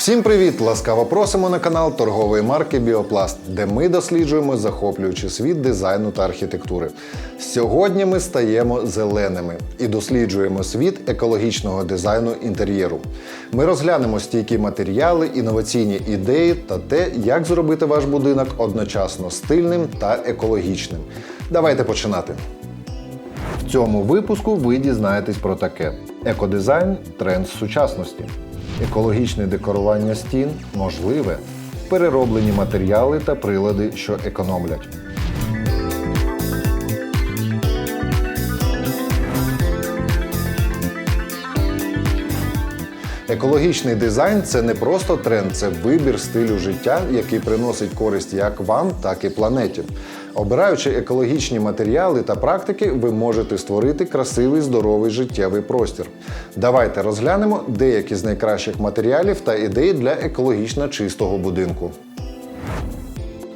Всім привіт! Ласкаво просимо на канал торгової марки Біопласт, де ми досліджуємо захоплюючий світ дизайну та архітектури. Сьогодні ми стаємо зеленими і досліджуємо світ екологічного дизайну інтер'єру. Ми розглянемо стійкі матеріали, інноваційні ідеї та те, як зробити ваш будинок одночасно стильним та екологічним. Давайте починати. В цьому випуску ви дізнаєтесь про таке: екодизайн тренд сучасності, екологічне декорування стін можливе, перероблені матеріали та прилади, що економлять. Екологічний дизайн це не просто тренд, це вибір стилю життя, який приносить користь як вам, так і планеті. Обираючи екологічні матеріали та практики, ви можете створити красивий здоровий життєвий простір. Давайте розглянемо деякі з найкращих матеріалів та ідей для екологічно чистого будинку.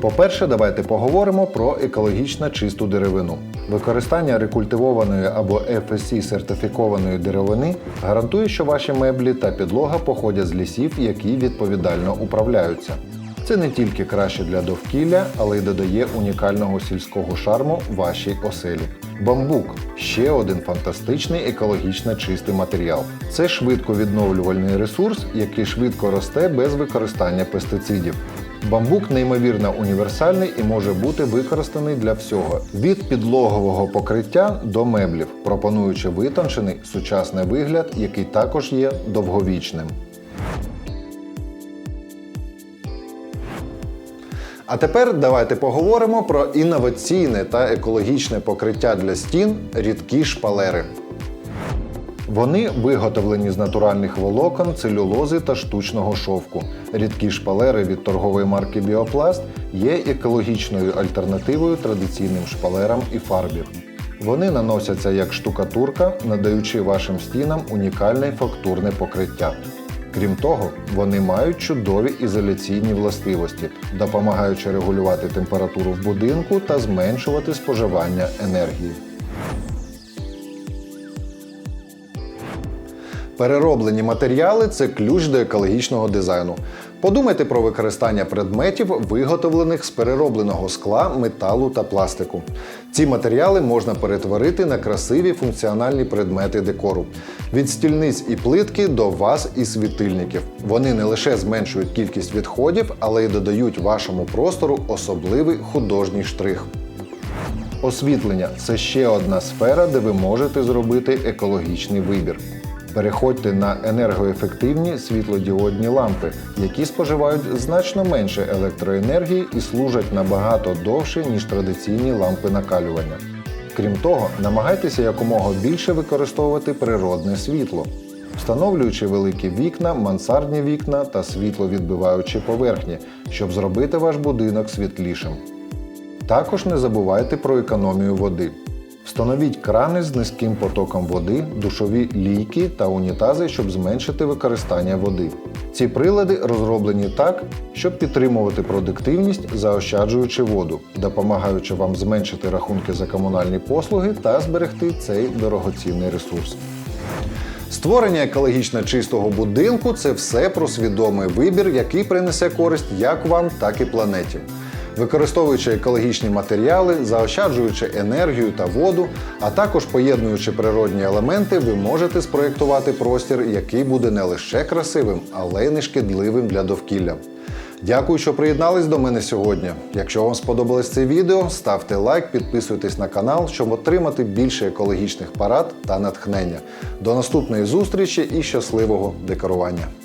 По-перше, давайте поговоримо про екологічно чисту деревину. Використання рекультивованої або FSC сертифікованої деревини гарантує, що ваші меблі та підлога походять з лісів, які відповідально управляються. Це не тільки краще для довкілля, але й додає унікального сільського шарму вашій оселі. Бамбук ще один фантастичний екологічно чистий матеріал. Це швидко відновлювальний ресурс, який швидко росте без використання пестицидів. Бамбук неймовірно універсальний і може бути використаний для всього від підлогового покриття до меблів, пропонуючи витончений сучасний вигляд, який також є довговічним. А тепер давайте поговоримо про інноваційне та екологічне покриття для стін рідкі шпалери. Вони виготовлені з натуральних волокон, целюлози та штучного шовку. Рідкі шпалери від торгової марки Біопласт є екологічною альтернативою традиційним шпалерам і фарбі. Вони наносяться як штукатурка, надаючи вашим стінам унікальне фактурне покриття. Крім того, вони мають чудові ізоляційні властивості, допомагаючи регулювати температуру в будинку та зменшувати споживання енергії. Перероблені матеріали це ключ до екологічного дизайну. Подумайте про використання предметів, виготовлених з переробленого скла, металу та пластику. Ці матеріали можна перетворити на красиві функціональні предмети декору. Від стільниць і плитки до ваз і світильників. Вони не лише зменшують кількість відходів, але й додають вашому простору особливий художній штрих. Освітлення це ще одна сфера, де ви можете зробити екологічний вибір. Переходьте на енергоефективні світлодіодні лампи, які споживають значно менше електроенергії і служать набагато довше, ніж традиційні лампи накалювання. Крім того, намагайтеся якомога більше використовувати природне світло, встановлюючи великі вікна, мансардні вікна та світловідбиваючі поверхні, щоб зробити ваш будинок світлішим. Також не забувайте про економію води. Встановіть крани з низьким потоком води, душові лійки та унітази, щоб зменшити використання води. Ці прилади розроблені так, щоб підтримувати продуктивність, заощаджуючи воду, допомагаючи вам зменшити рахунки за комунальні послуги та зберегти цей дорогоцінний ресурс. Створення екологічно чистого будинку це все про свідомий вибір, який принесе користь як вам, так і планеті. Використовуючи екологічні матеріали, заощаджуючи енергію та воду, а також поєднуючи природні елементи, ви можете спроєктувати простір, який буде не лише красивим, але й не шкідливим для довкілля. Дякую, що приєднались до мене сьогодні. Якщо вам сподобалось це відео, ставте лайк, підписуйтесь на канал, щоб отримати більше екологічних парад та натхнення. До наступної зустрічі і щасливого декорування!